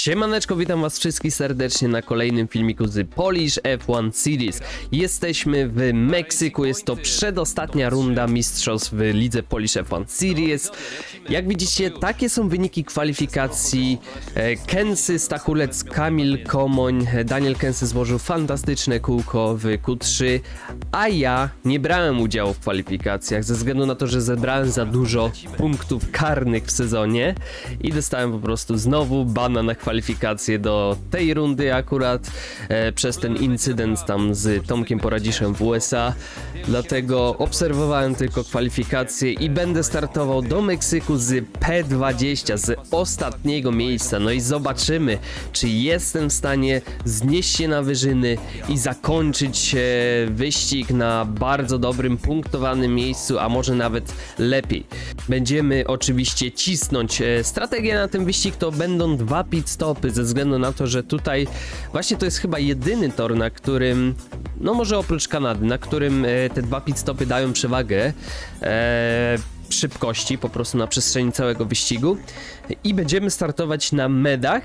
Siemaneczko, witam was wszystkich serdecznie na kolejnym filmiku z Polish F1 Series. Jesteśmy w Meksyku, jest to przedostatnia runda mistrzostw w lidze Polish F1 Series. Jak widzicie, takie są wyniki kwalifikacji. E, Kensy, Stachulec, Kamil Komoń, Daniel Kensy złożył fantastyczne kółko w Q3, a ja nie brałem udziału w kwalifikacjach ze względu na to, że zebrałem za dużo punktów karnych w sezonie i dostałem po prostu znowu bana na kwalifikacje do tej rundy akurat e, przez ten incydent tam z Tomkiem Poradziszem w USA. Dlatego obserwowałem tylko kwalifikacje i będę startował do Meksyku z P20, z ostatniego miejsca. No i zobaczymy, czy jestem w stanie znieść się na wyżyny i zakończyć e, wyścig na bardzo dobrym, punktowanym miejscu, a może nawet lepiej. Będziemy oczywiście cisnąć. E, Strategia na ten wyścig to będą dwa pit stopy, ze względu na to, że tutaj właśnie to jest chyba jedyny tor, na którym, no może oprócz Kanady, na którym e, te dwa pit stopy dają przewagę. E, szybkości po prostu na przestrzeni całego wyścigu i będziemy startować na medach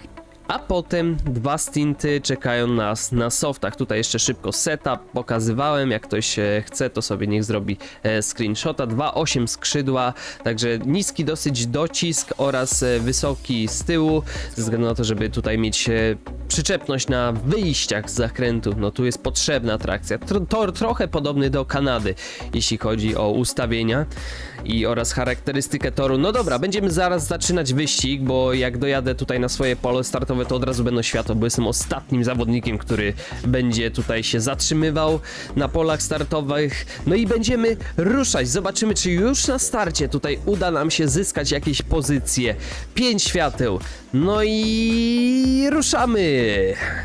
a potem dwa stinty czekają nas na softach. Tutaj jeszcze szybko setup pokazywałem. Jak ktoś e, chce, to sobie niech zrobi e, screenshota. 2,8 skrzydła, także niski dosyć docisk oraz e, wysoki z tyłu, ze względu na to, żeby tutaj mieć przyczepność na wyjściach z zakrętu. No tu jest potrzebna trakcja. Tor trochę podobny do Kanady, jeśli chodzi o ustawienia i oraz charakterystykę toru. No dobra, będziemy zaraz zaczynać wyścig, bo jak dojadę tutaj na swoje pole startowe, to od razu będą światło, bo jestem ostatnim zawodnikiem, który będzie tutaj się zatrzymywał na polach startowych. No i będziemy ruszać. Zobaczymy, czy już na starcie tutaj uda nam się zyskać jakieś pozycje. Pięć świateł. No i ruszamy.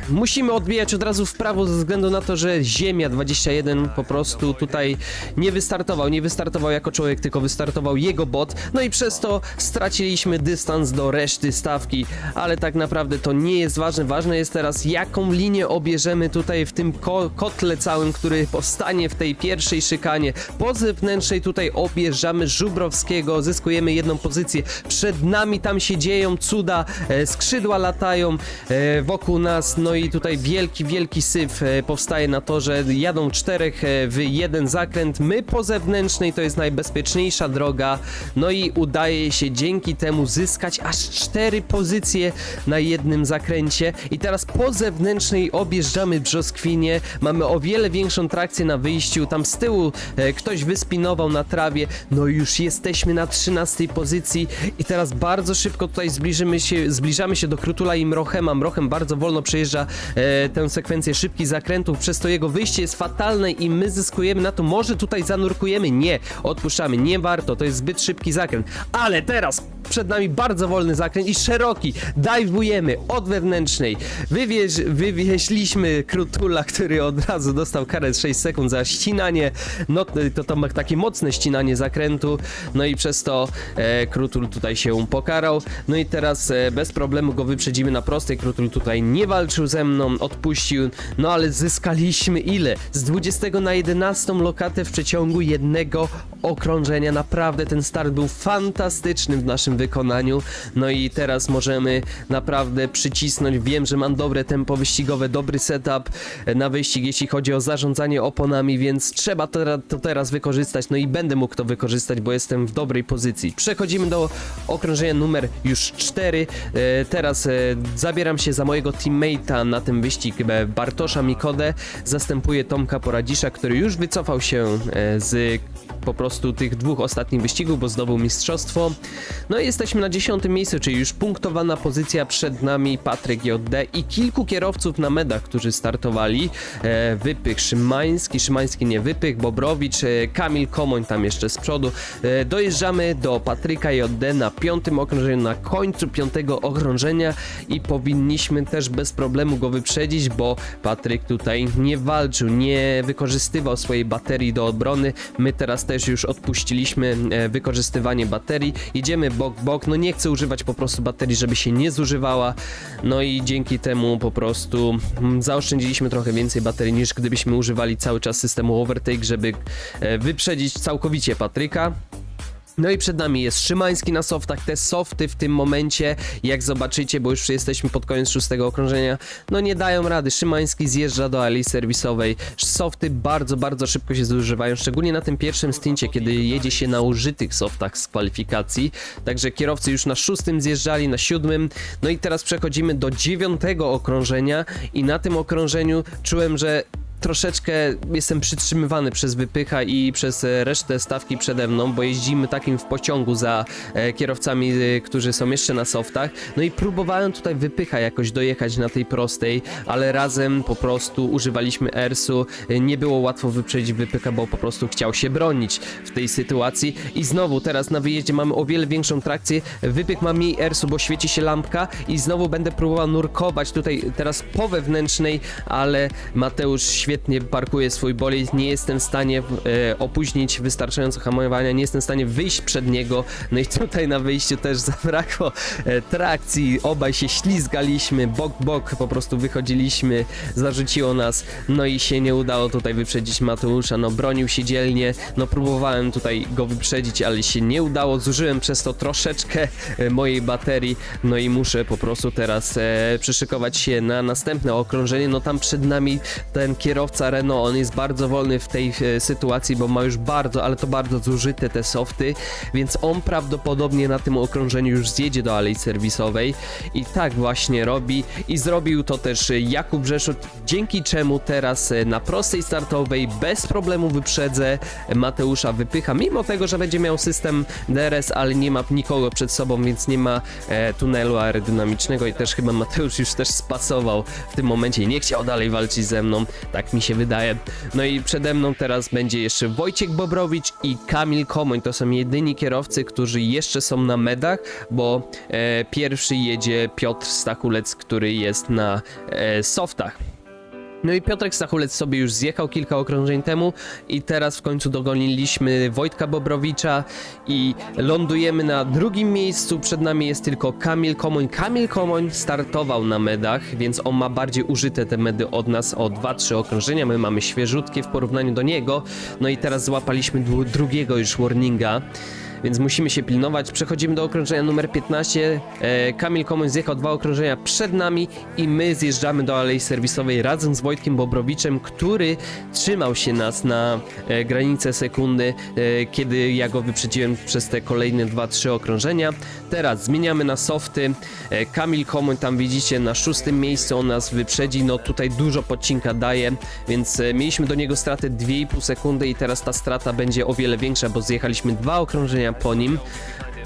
Musimy odbijać od razu w prawo ze względu na to, że Ziemia 21 po prostu tutaj nie wystartował. Nie wystartował jako człowiek, tylko wystartował jego bot. No i przez to straciliśmy dystans do reszty stawki, ale tak naprawdę to nie jest ważne. Ważne jest teraz, jaką linię obierzemy tutaj w tym ko kotle całym, który powstanie w tej pierwszej szykanie. Po zewnętrznej tutaj objeżdżamy Żubrowskiego, zyskujemy jedną pozycję. Przed nami tam się dzieją cuda, e, skrzydła latają e, wokół nas, no i tutaj wielki, wielki syf e, powstaje na to, że jadą czterech e, w jeden zakręt. My po zewnętrznej to jest droga, no i udaje się dzięki temu zyskać aż cztery pozycje na jednym zakręcie. I teraz po zewnętrznej objeżdżamy brzoskwinię, mamy o wiele większą trakcję na wyjściu, tam z tyłu e, ktoś wyspinował na trawie, no i już jesteśmy na 13 pozycji. I teraz bardzo szybko tutaj zbliżymy się, zbliżamy się do Krutula i Mrochema. Mrochem bardzo wolno przejeżdża e, tę sekwencję szybkich zakrętów, przez to jego wyjście jest fatalne i my zyskujemy na to, może tutaj zanurkujemy, nie, odpuszczamy, nie warto, to jest zbyt szybki zakręt, ale teraz przed nami bardzo wolny zakręt i szeroki, dajwujemy od wewnętrznej, Wywieź, wywieźliśmy Krutula, który od razu dostał karę z 6 sekund za ścinanie, no to, to takie mocne ścinanie zakrętu, no i przez to e, Krutul tutaj się pokarał, no i teraz e, bez problemu go wyprzedzimy na prostej, Krutul tutaj nie walczył ze mną, odpuścił, no ale zyskaliśmy ile? Z 20 na 11 lokatę w przeciągu jednego okrążenia, naprawdę ten start był fantastyczny w naszym wykonaniu, no i teraz możemy naprawdę przycisnąć, wiem, że mam dobre tempo wyścigowe, dobry setup na wyścig, jeśli chodzi o zarządzanie oponami, więc trzeba to, teraz wykorzystać, no i będę mógł to wykorzystać, bo jestem w dobrej pozycji. Przechodzimy do okrążenia numer już 4, e, teraz e, zabieram się za mojego teammate'a na tym wyścig, e, Bartosza Mikodę, zastępuję Tomka Poradzisza, który już wycofał się z po prostu tych dwóch ostatnich wyścigów, bo zdobył mistrzostwo. No i jesteśmy na dziesiątym miejscu, czyli już punktowana pozycja przed nami Patryk JD i kilku kierowców na medach, którzy startowali. E, Wypych Szymański, Szymański nie Wypych, Bobrowicz, e, Kamil Komoń tam jeszcze z przodu. E, dojeżdżamy do Patryka JD na piątym okrążeniu, na końcu piątego okrążenia i powinniśmy też bez problemu go wyprzedzić, bo Patryk tutaj nie walczył, nie wykorzystywał swojej baterii do obrony. My teraz też już odpuściliśmy e, wykorzystywanie baterii. Idziemy bok bok, no nie chcę używać po prostu baterii, żeby się nie zużywała. No i dzięki temu po prostu mm, zaoszczędziliśmy trochę więcej baterii niż gdybyśmy używali cały czas systemu overtake, żeby e, wyprzedzić całkowicie Patryka. No i przed nami jest Szymański na softach. Te softy w tym momencie, jak zobaczycie, bo już jesteśmy pod koniec szóstego okrążenia, no nie dają rady. Szymański zjeżdża do ali serwisowej. Softy bardzo, bardzo szybko się zużywają, szczególnie na tym pierwszym stincie, kiedy jedzie się na użytych softach z kwalifikacji. Także kierowcy już na szóstym zjeżdżali, na siódmym. No i teraz przechodzimy do dziewiątego okrążenia i na tym okrążeniu czułem, że troszeczkę jestem przytrzymywany przez wypycha i przez e, resztę stawki przede mną, bo jeździmy takim w pociągu za e, kierowcami, e, którzy są jeszcze na softach. No i próbowałem tutaj wypycha jakoś dojechać na tej prostej, ale razem po prostu używaliśmy ersu. Nie było łatwo wyprzedzić wypycha, bo po prostu chciał się bronić w tej sytuacji. I znowu teraz na wyjeździe mamy o wiele większą trakcję. Wypych ma mniej ersu, bo świeci się lampka i znowu będę próbował nurkować tutaj teraz po wewnętrznej, ale Mateusz świetnie parkuje swój bolid. Nie jestem w stanie e, opóźnić wystarczająco hamowania, nie jestem w stanie wyjść przed niego. No i tutaj na wyjściu też zabrakło e, trakcji. Obaj się ślizgaliśmy, bok, bok po prostu wychodziliśmy, zarzuciło nas. No i się nie udało tutaj wyprzedzić Mateusza. No bronił się dzielnie, no próbowałem tutaj go wyprzedzić, ale się nie udało. Zużyłem przez to troszeczkę e, mojej baterii. No i muszę po prostu teraz przyszykować się na następne okrążenie. No tam przed nami ten kierowca Renault, on jest bardzo wolny w tej e, sytuacji, bo ma już bardzo, ale to bardzo zużyte te softy, więc on prawdopodobnie na tym okrążeniu już zjedzie do alei serwisowej i tak właśnie robi. I zrobił to też Jakub Rzeszut, dzięki czemu teraz e, na prostej startowej bez problemu wyprzedzę Mateusza Wypycha, mimo tego, że będzie miał system DRS, ale nie ma nikogo przed sobą, więc nie ma e, tunelu aerodynamicznego i też chyba Mateusz już też spasował w tym momencie i nie chciał dalej walczyć ze mną, tak mi się wydaje. No i przede mną teraz będzie jeszcze Wojciech Bobrowicz i Kamil Komoń, to są jedyni kierowcy, którzy jeszcze są na medach, bo e, pierwszy jedzie Piotr Stachulec, który jest na e, softach. No i Piotrek Stachulec sobie już zjechał kilka okrążeń temu i teraz w końcu dogoniliśmy Wojtka Bobrowicza i lądujemy na drugim miejscu. Przed nami jest tylko Kamil Komoń. Kamil Komoń startował na medach, więc on ma bardziej użyte te medy od nas o 2-3 okrążenia. My mamy świeżutkie w porównaniu do niego. No i teraz złapaliśmy drugiego już warninga więc musimy się pilnować. Przechodzimy do okrążenia numer 15. E, Kamil Komoń zjechał dwa okrążenia przed nami i my zjeżdżamy do alei serwisowej razem z Wojtkiem Bobrowiczem, który trzymał się nas na e, granicę sekundy, e, kiedy ja go wyprzedziłem przez te kolejne 2-3 okrążenia. Teraz zmieniamy na softy. E, Kamil Komoń tam widzicie na szóstym miejscu, on nas wyprzedzi. No tutaj dużo podcinka daje, więc e, mieliśmy do niego stratę 2,5 sekundy i teraz ta strata będzie o wiele większa, bo zjechaliśmy dwa okrążenia po nim.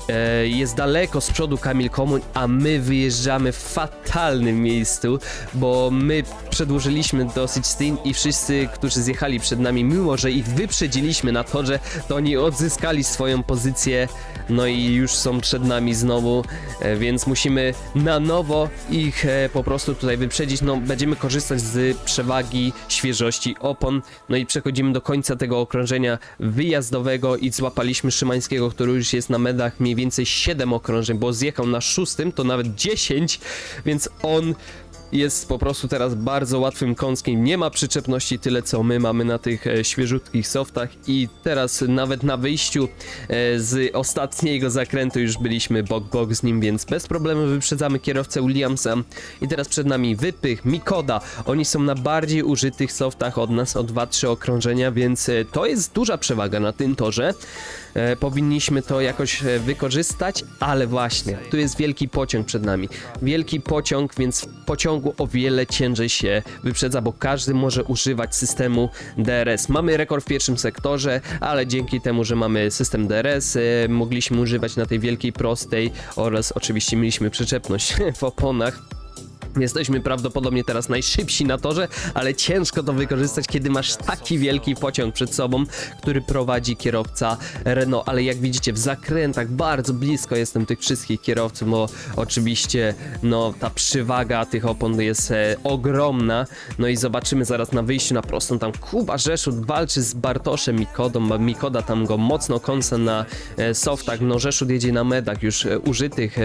E, Jest daleko z przodu Kamil Komoń, a my wyjeżdżamy w fatalnym miejscu, bo my przedłużyliśmy dosyć stint i wszyscy, którzy zjechali przed nami, mimo że ich wyprzedziliśmy na torze, to oni odzyskali swoją pozycję, no i już są przed nami znowu, e, więc musimy na nowo ich e, po prostu tutaj wyprzedzić. No, będziemy korzystać z przewagi świeżości opon, no i przechodzimy do końca tego okrążenia wyjazdowego i złapaliśmy Szymańskiego, który już jest na medach mniej więcej 7 okrążeń, bo zjechał na szóstym, to nawet 10, więc on jest po prostu teraz bardzo łatwym kąskiem. Nie ma przyczepności tyle, co my mamy na tych e, świeżutkich softach. I teraz nawet na wyjściu e, z ostatniego zakrętu już byliśmy bok bok z nim, więc bez problemu wyprzedzamy kierowcę Williamsa. I teraz przed nami Wypych, Mikoda. Oni są na bardziej użytych softach od nas o 2-3 okrążenia, więc e, to jest duża przewaga na tym torze. E, powinniśmy to jakoś e, wykorzystać, ale właśnie, tu jest wielki pociąg przed nami. Wielki pociąg, więc w pociągu o wiele ciężej się wyprzedza, bo każdy może używać systemu DRS. Mamy rekord w pierwszym sektorze, ale dzięki temu, że mamy system DRS, e, mogliśmy używać na tej wielkiej prostej oraz oczywiście mieliśmy przyczepność w oponach. Jesteśmy prawdopodobnie teraz najszybsi na torze, ale ciężko to wykorzystać, kiedy masz taki wielki pociąg przed sobą, który prowadzi kierowca Renault. Ale jak widzicie, w zakrętach bardzo blisko jestem tych wszystkich kierowców, bo oczywiście no, ta przywaga tych opon jest e, ogromna. No i zobaczymy zaraz na wyjściu na prostą. Tam Kuba Rzeszut walczy z Bartoszem Mikodą, Mikoda tam go mocno kąsa na e, softach. No Rzeszut jedzie na medach już e, użytych, e,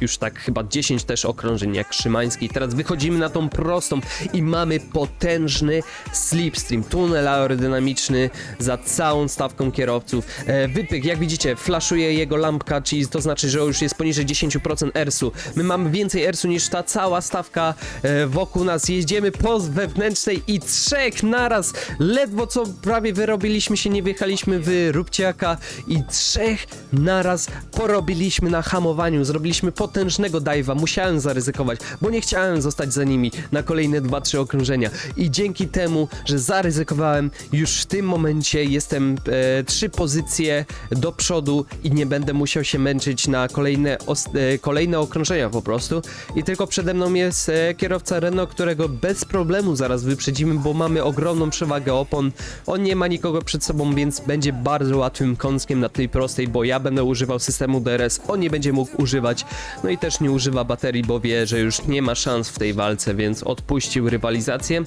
już tak chyba 10 też okrążeń jak Szymański teraz wychodzimy na tą prostą i mamy potężny slipstream, tunel aerodynamiczny za całą stawką kierowców. E, wypyk, jak widzicie, flaszuje jego lampka, czyli to znaczy, że już jest poniżej 10% ersu. My mamy więcej ersu niż ta cała stawka e, wokół nas. Jeździmy po wewnętrznej i trzech naraz, ledwo co prawie wyrobiliśmy się, nie wjechaliśmy w Rubciaka i trzech naraz porobiliśmy na hamowaniu. Zrobiliśmy potężnego dive'a, musiałem zaryzykować, bo nie chciałem zostać za nimi na kolejne 2-3 okrążenia. I dzięki temu, że zaryzykowałem, już w tym momencie jestem e, trzy pozycje do przodu i nie będę musiał się męczyć na kolejne, e, kolejne okrążenia po prostu. I tylko przede mną jest e, kierowca Renault, którego bez problemu zaraz wyprzedzimy, bo mamy ogromną przewagę opon. On nie ma nikogo przed sobą, więc będzie bardzo łatwym kąskiem na tej prostej, bo ja będę używał systemu DRS, on nie będzie mógł używać. No i też nie używa baterii, bo wie, że już nie ma szans w tej walce, więc odpuścił rywalizację.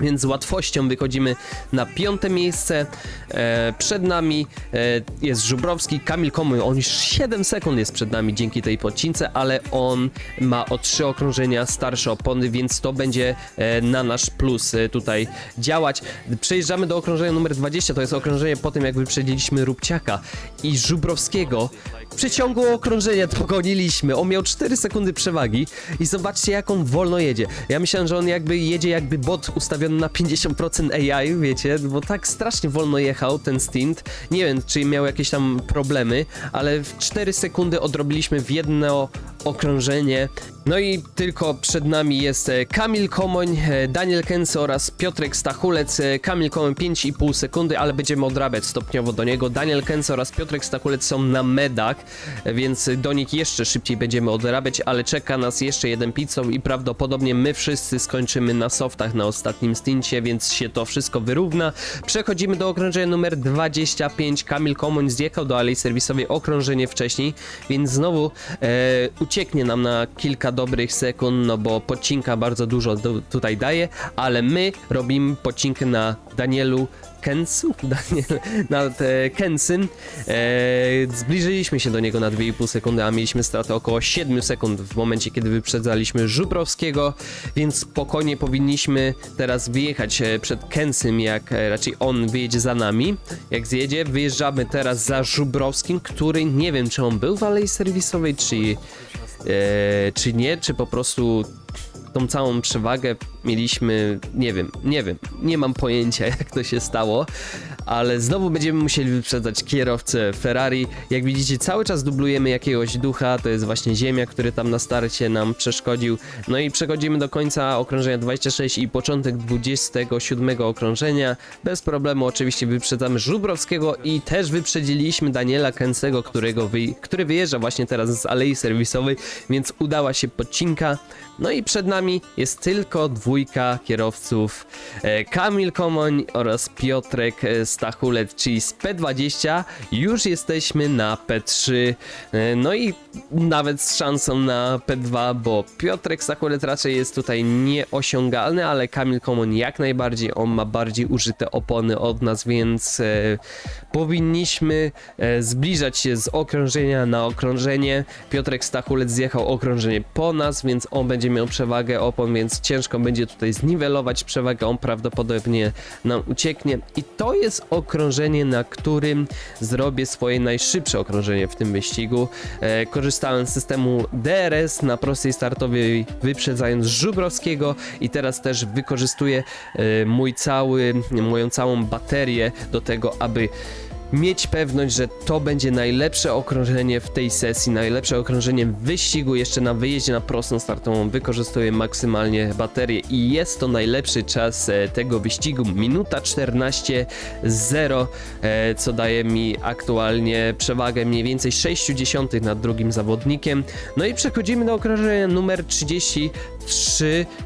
Więc z łatwością wychodzimy na piąte miejsce. E, przed nami e, jest Żubrowski, Kamil Komuj. On już 7 sekund jest przed nami dzięki tej podcince, ale on ma o 3 okrążenia starsze opony, więc to będzie e, na nasz plus e, tutaj działać. Przejeżdżamy do okrążenia numer 20. To jest okrążenie po tym, jak wyprzedziliśmy Rubciaka i Żubrowskiego. W przeciągu okrążenia dogoniliśmy. On miał 4 sekundy przewagi i zobaczcie, jak on wolno jedzie. Ja myślałem, że on jakby jedzie jakby bot ustawiony na 50% AI, wiecie, bo tak strasznie wolno jechał ten stint. Nie wiem, czy miał jakieś tam problemy, ale w 4 sekundy odrobiliśmy w jedno okrążenie. No i tylko przed nami jest e, Kamil Komoń, e, Daniel Kęsy oraz Piotrek Stachulec. E, Kamil Komoń 5,5 sekundy, ale będziemy odrabiać stopniowo do niego. Daniel Kęsy oraz Piotrek Stachulec są na medach, więc do nich jeszcze szybciej będziemy odrabiać, ale czeka nas jeszcze jeden pizzą i prawdopodobnie my wszyscy skończymy na softach na ostatnim stincie, więc się to wszystko wyrówna. Przechodzimy do okrążenia numer 25. Kamil Komoń zjechał do alei serwisowej okrążenie wcześniej, więc znowu e, ucieknie nam na kilka dobrych sekund, no bo podcinka bardzo dużo do, tutaj daje, ale my robimy podcinkę na Danielu Kensu? Daniel, na te Kensyn. E, zbliżyliśmy się do niego na 2,5 sekundy, a mieliśmy stratę około 7 sekund w momencie, kiedy wyprzedzaliśmy Żubrowskiego, więc spokojnie powinniśmy teraz wyjechać e, przed Kensym, jak e, raczej on wyjedzie za nami. Jak zjedzie, wyjeżdżamy teraz za Żubrowskim, który nie wiem, czy on był w alei serwisowej, czy, e, czy nie, czy po prostu tą całą przewagę mieliśmy, nie wiem, nie wiem, nie mam pojęcia jak to się stało, ale znowu będziemy musieli wyprzedzać kierowcę Ferrari. Jak widzicie, cały czas dublujemy jakiegoś ducha, to jest właśnie Ziemia, który tam na starcie nam przeszkodził. No i przechodzimy do końca okrążenia 26 i początek 27 okrążenia. Bez problemu oczywiście wyprzedzamy Żubrowskiego i też wyprzedziliśmy Daniela Kensego, którego wy, który wyjeżdża właśnie teraz z alei serwisowej, więc udała się podcinka. No i przed nami jest tylko dwójka kierowców e, Kamil Komoń oraz Piotrek e, Stachulec, czyli z P20 już jesteśmy na P3, e, no i nawet z szansą na P2, bo Piotrek Stachulec raczej jest tutaj nieosiągalny, ale Kamil Komoń jak najbardziej, on ma bardziej użyte opony od nas, więc e, powinniśmy e, zbliżać się z okrążenia na okrążenie. Piotrek Stachulec zjechał okrążenie po nas, więc on będzie miał przewagę opon, więc ciężko będzie tutaj zniwelować przewagę, on prawdopodobnie nam ucieknie. I to jest okrążenie, na którym zrobię swoje najszybsze okrążenie w tym wyścigu. E, korzystałem z systemu DRS na prostej startowej, wyprzedzając Żubrowskiego i teraz też wykorzystuję e, mój cały, moją całą baterię do tego, aby mieć pewność, że to będzie najlepsze okrążenie w tej sesji, najlepsze okrążenie wyścigu, jeszcze na wyjeździe na prostą startową wykorzystuję maksymalnie baterię i jest to najlepszy czas e, tego wyścigu, minuta 14.0, e, co daje mi aktualnie przewagę mniej więcej 60 nad drugim zawodnikiem. No i przechodzimy do okrążenia numer 33,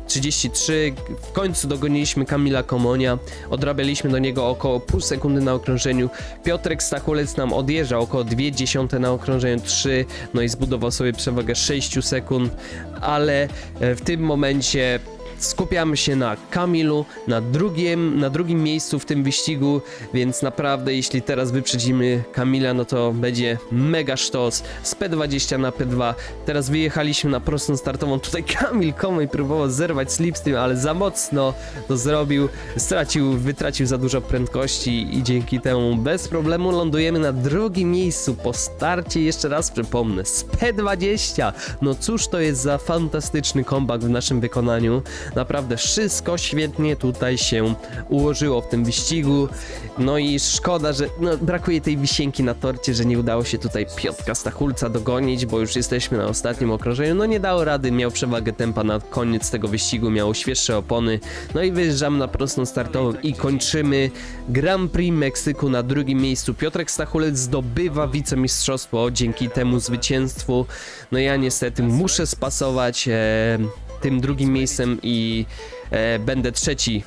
33, w końcu dogoniliśmy Kamila Komonia, odrabialiśmy do niego około pół sekundy na okrążeniu, Piotrek Stachulec nam odjeżdża około 0,2 na okrążeniu 3, no i zbudował sobie przewagę 6 sekund, ale e, w tym momencie skupiamy się na Kamilu, na drugim, na drugim miejscu w tym wyścigu, więc naprawdę jeśli teraz wyprzedzimy Kamila, no to będzie mega sztos z P20 na P2. Teraz wyjechaliśmy na prostą startową, tutaj Kamil Komej próbował zerwać slipstream, ale za mocno to zrobił, stracił, wytracił za dużo prędkości i dzięki temu bez problemu lądujemy na drugim miejscu po starcie, jeszcze raz przypomnę, z P20. No cóż to jest za fantastyczny comeback w naszym wykonaniu. Naprawdę wszystko świetnie tutaj się ułożyło w tym wyścigu. No i szkoda, że no, brakuje tej wisienki na torcie, że nie udało się tutaj Piotra Stachulca dogonić, bo już jesteśmy na ostatnim okrążeniu. No nie dało rady, miał przewagę tempa na koniec tego wyścigu, miał świeższe opony. No i wyjeżdżamy na prostą startową i kończymy Grand Prix Meksyku na drugim miejscu. Piotrek Stachulec zdobywa wicemistrzostwo dzięki temu zwycięstwu. No ja niestety muszę spasować tym drugim miejscem i e, będę trzeci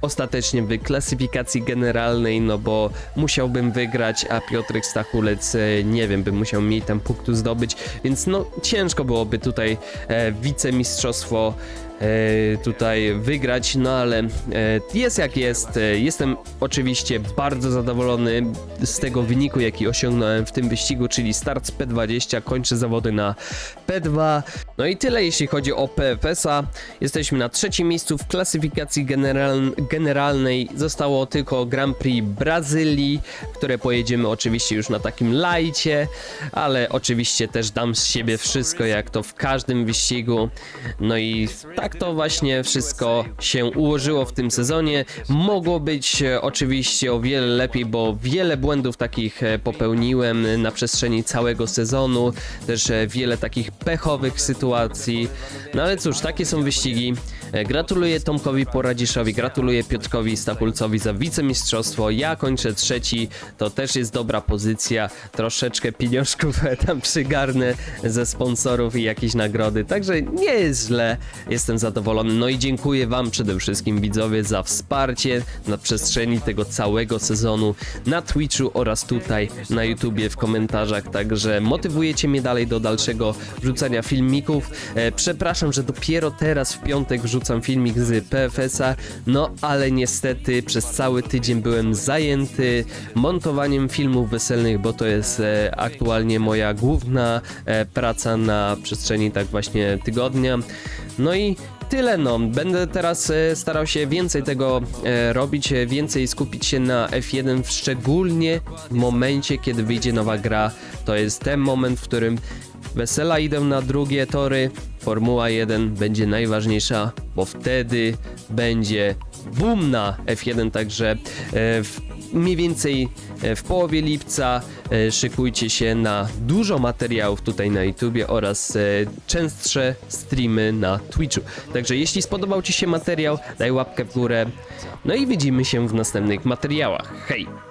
ostatecznie w klasyfikacji generalnej, no bo musiałbym wygrać, a Piotrek Stachulec, e, nie wiem, by musiał mniej tam punktu zdobyć, więc no ciężko byłoby tutaj e, wicemistrzostwo e, tutaj wygrać, no ale e, jest jak jest. Jestem oczywiście bardzo zadowolony z tego wyniku, jaki osiągnąłem w tym wyścigu, czyli start z P20, kończę zawody na P2. No i tyle jeśli chodzi o PFS-a. Jesteśmy na trzecim miejscu w klasyfikacji general generalnej. Zostało tylko Grand Prix Brazylii, które pojedziemy oczywiście już na takim lajcie, ale oczywiście też dam z siebie wszystko, jak to w każdym wyścigu. No i tak to właśnie wszystko się ułożyło w tym sezonie. Mogło być e, oczywiście o wiele lepiej, bo wiele błędów takich e, popełniłem na przestrzeni całego sezonu. Też e, wiele takich pechowych sytuacji. No ale cóż, takie są wyścigi. Gratuluję Tomkowi Poradziszowi, gratuluję Piotrkowi Stachulcowi za wicemistrzostwo. Ja kończę trzeci, to też jest dobra pozycja. Troszeczkę pieniążków tam przygarnę ze sponsorów i jakieś nagrody, także nie jest źle. Jestem zadowolony. No i dziękuję Wam przede wszystkim widzowie za wsparcie na przestrzeni tego całego sezonu na Twitchu oraz tutaj na YouTubie w komentarzach. Także motywujecie mnie dalej do dalszego wrzucania filmików. E, przepraszam, że dopiero teraz w piątek wrzucam filmik z PFS-a, no ale niestety przez cały tydzień byłem zajęty montowaniem filmów weselnych, bo to jest e, aktualnie moja główna e, praca na przestrzeni tak właśnie tygodnia. No i tyle no. Będę teraz e, starał się więcej tego robić, więcej skupić się na F1, w- szczególnie w momencie, kiedy wyjdzie nowa gra. To jest ten moment, w którym wesela idą na drugie tory, Formuła 1 będzie najważniejsza, bo wtedy będzie boom na F1, także e, w, mniej więcej e, w połowie lipca e, szykujcie się na dużo materiałów tutaj na YouTubie oraz częstsze streamy na Twitchu. Także jeśli spodobał Ci się materiał, daj łapkę w górę. No i widzimy się w następnych materiałach. Hej!